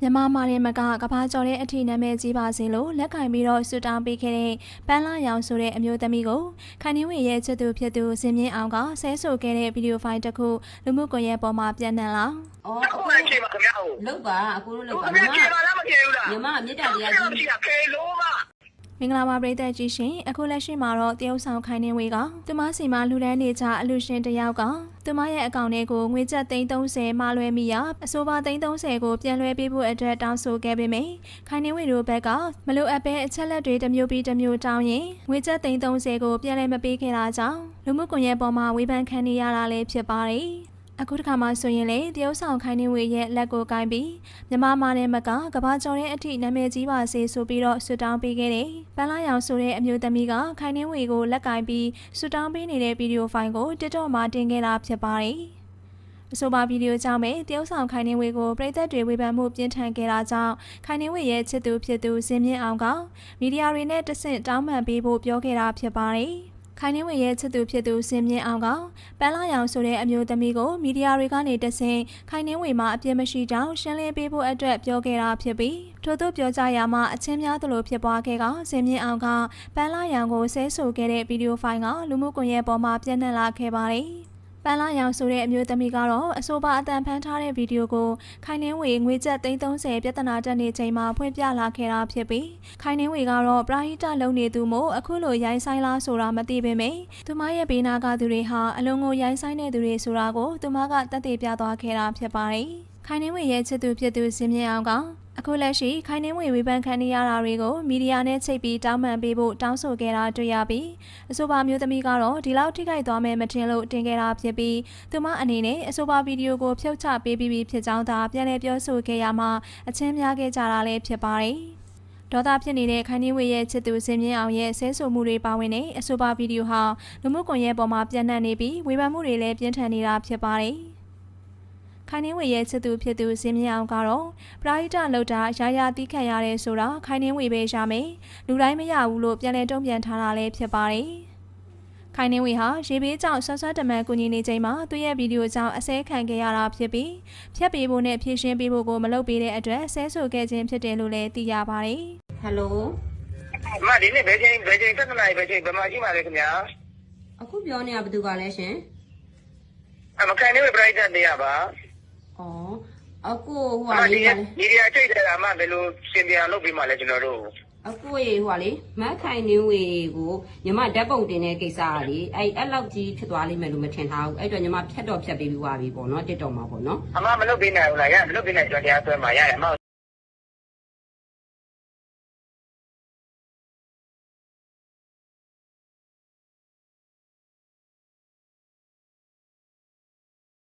မြန်မာမာရင်မကကဘာကျော်တဲ့အထီနာမည်ကြီးပါစေလို့လက်ကင်ပြီးတော့ဆူတောင်းပေးခဲ့တဲ့ပန်းလာရောင်ဆိုတဲ့အမျိုးသမီးကိုခိုင်နှင်းဝေရဲ့ချစ်သူဖြစ်သူစင်မြင့်အောင်ကဆဲဆိုခဲ့တဲ့ဗီဒီယိုဖိုင်တစ်ခုလူမှုကွန်ရက်ပေါ်မှာပြန့်နှံ့လာအော်အခုမှချိန်ပါခင်ဗျာဟုတ်လောက်ပါအခုလို့လောက်အခုပါခင်ဗျာချိန်ပါလားမချိန်ဘူးလားညီမမေတ္တာတရားကြီးမရှိတာခေလို့မ မင်္ဂလာပါပရိသတ်ကြီးရှင်အခုလက်ရှိမှာတော့တရုတ်ဆောင်ခိုင်နှင်းဝေကသူမစီမှာလူဒန်းနေကြအလူရှင်တစ်ယောက်ကသူမရဲ့အကောင့်ထဲကိုငွေကျပ်330မှာလွှဲမိရအဆိုပါ330ကိုပြန်လွှဲပေးဖို့အတွက်တောင်းဆိုခဲ့ပေမယ့်ခိုင်နှင်းဝေတို့ဘက်ကမလိုအပ်ပဲအချက်လက်တွေတစ်မျိုးပြီးတစ်မျိုးတောင်းရင်ငွေကျပ်330ကိုပြန်လည်မပေးခဲ့တာကြောင့်လူမှုကွန်ရက်ပေါ်မှာဝေဖန်ခံနေရတာလည်းဖြစ်ပါတယ် အခုတစ်ခါမှဆိုရင်လေတရုတ်ဆောင်ခိုင်းနေဝေရဲ့လက်ကိုကိုင်းပြီးမြမမာနဲ့မကကဘာကျော်တဲ့အထိနာမည်ကြီးပါစေဆိုပြီးတော့ဆွတောင်းပေးခဲ့တယ်။ပန်းလာရောင်ဆိုတဲ့အမျိုးသမီးကခိုင်းနေဝေကိုလက်ကိုင်းပြီးဆွတောင်းပေးနေတဲ့ဗီဒီယိုဖိုင်ကို TikTok မှာတင်ခဲ့တာဖြစ်ပါတယ်။အဆိုပါဗီဒီယိုကြောင့်ပဲတရုတ်ဆောင်ခိုင်နေဝေကိုပြည်သက်တွေဝေဖန်မှုပြင်းထန်ခဲ့တာကြောင့်ခိုင်နေဝေရဲ့ချစ်သူဖြစ်သူဇင်မြင့်အောင်ကမီဒီယာတွေနဲ့တဆင့်တောင်းပန်ပေးဖို့ပြောခဲ့တာဖြစ်ပါတယ်။ ခိုင်နှင်းဝေရဲ့ချစ်သူဖြစ်သူစင်မြင့်အောင်ကပန်းလာရောင်ဆိုတဲ့အမျိုးသမီးကိုမီဒီယာတွေကနေတဆင့်ခိုင်နှင်းဝေမှာအပြစ်မရှိကြောင်းရှင်းလင်းပေးဖို့အတွက်ပြောခဲ့တာဖြစ်ပြီးထို့သို့ပြောကြရမှာအချင်းများသလိုဖြစ်ပွားခဲ့ကစင်မြင့်အောင်ကပန်းလာရောင်ကိုဆဲဆိုခဲ့တဲ့ဗီဒီယိုဖိုင်ကလူမှုကွန်ရက်ပေါ်မှာပြန့်နှံ့လာခဲ့ပါတယ်။ ပန်းလာရောင်ဆိုတဲ့အမျိုးသမီးကတော့အဆိုပါအတန်ဖန်ထားတဲ့ဗီဒီယိုကိုခိုင်နှင်းဝေငွေကျပ်330ပြဿနာတက်နေချိန်မှာဖွင့်ပြလာခဲ့တာဖြစ်ပြီးခိုင်နှင်းဝေကတော့ပရာဟိတလုံနေသူမို့အခုလိုရိုင်းဆိုင်လားဆိုတာမသိပေမယ့်သူမရဲ့ဘေးနာကသူတွေဟာအလုံးကိုရိုင်းဆိုင်တဲ့သူတွေဆိုတာကိုသူမကတက်တည်ပြသွားခဲ့တာဖြစ်ပါတယ်။ခိုင်နှင်းဝေရဲ့ချစ်သူဖြစ်သူစင်မြင့်အောင်က အခုလက်ရှိခိုင်နှင်းဝေဝေဖန်ခံနေရတာတွေကိုမီဒီယာနဲ့ချိတ်ပြီးတောင်းပန်ပေးဖို့တောင်းဆိုခဲ့တာတွေ့ရပြီးအဆိုပါမျိုးသမီးကတော့ဒီလောက်ထိခိုက်သွားမယ်မထင်လို့တင်ခဲ့တာဖြစ်ပြီးသူမအနေနဲ့အဆိုပါဗီဒီယိုကိုဖြုတ်ချပေးပြီးဖြစ်ကြောင်းသာပြန်လည်ပြောဆိုခဲ့ရမှာအချင်းများခဲ့ကြတာလည်းဖြစ်ပါတယ်။ဒေါသဖြစ်နေတဲ့ခိုင်နှင်းဝေရဲ့ချစ်သူစင်မြင့်အောင်ရဲ့ဆဲဆိုမှုတွေပါဝင်တဲ့အဆိုပါဗီဒီယိုဟာလူမှုကွန်ရက်ပေါ်မှာပြန့်နှံ့နေပြီးဝေဖန်မှုတွေလည်းပြင်းထန်နေတာဖြစ်ပါတယ်။ ခိုင်နှင်းဝေရဲ့ချစ်သူဖြစ်သူစင်မြင့်အောင်ကတော့ပရာဟိတလောက်တာရာရာတီးခံရတဲ့ဆိုတာခိုင်နှင်းဝေပဲရမယ်လူတိုင်းမရဘူးလို့ပြန်လည်တုံ့ပြန်ထားတာလည်းဖြစ်ပါတယ်ခိုင်နှင်းဝေဟာရေဘေးကြောင့်ဆွဆွတမန်ကူညီနေချိန်မှာသူ့ရဲ့ဗီဒီယိုကြောင့်အစဲခံခဲ့ရတာဖြစ်ပြီးဖြတ်ပေးဖို့နဲ့ဖြည့်ရှင်းပေးဖို့ကိုမလုပ်ပေးတဲ့အတွက်ဆဲဆိုခဲ့ခြင်းဖြစ်တယ်လို့လည်းသိရပါတယ်ဟယ်လိုအမဒီနေ့ဘယ်ချိန်ဘယ်ချိန်တက်နိုင်ဘယ်ချိန်ဘယ်မှာရှိပါလဲခင်ဗျာအခုပြောနေတာဘယ်သူကလဲရှင်အမခိုင်နေဝေပရိုက်တာနေရပါ အော်အခုဟိုအဟာမဒီလေးနေ့ဒီရီယာချိန်တယ်အမဘယ်လိုစင်ပြန်လုပ်ပြီးမှလဲကျွန်တော်တို့အခုရေဟိုဟာလေးမတ်ခိုင်နေဝေကိုညီမဓာတ်ပုံတင်တဲ့ကိစ္စကလေအဲ့အဲ့လောက်ကြီးဖြစ်သွားလိမ့်မယ်လို့မထင်ထားဘူးအဲ့တော့ညီမဖြတ်တော့ဖြတ်ပေးပြီးွားပြီပေါ့နော်တစ်တော်မှာပေါ့နော်အမမလုပ်ပေးနိုင်ဘူးလားရမလုပ်ပေးနိုင်ကျွန်တော်တရားဆွဲမှာရတယ်အမ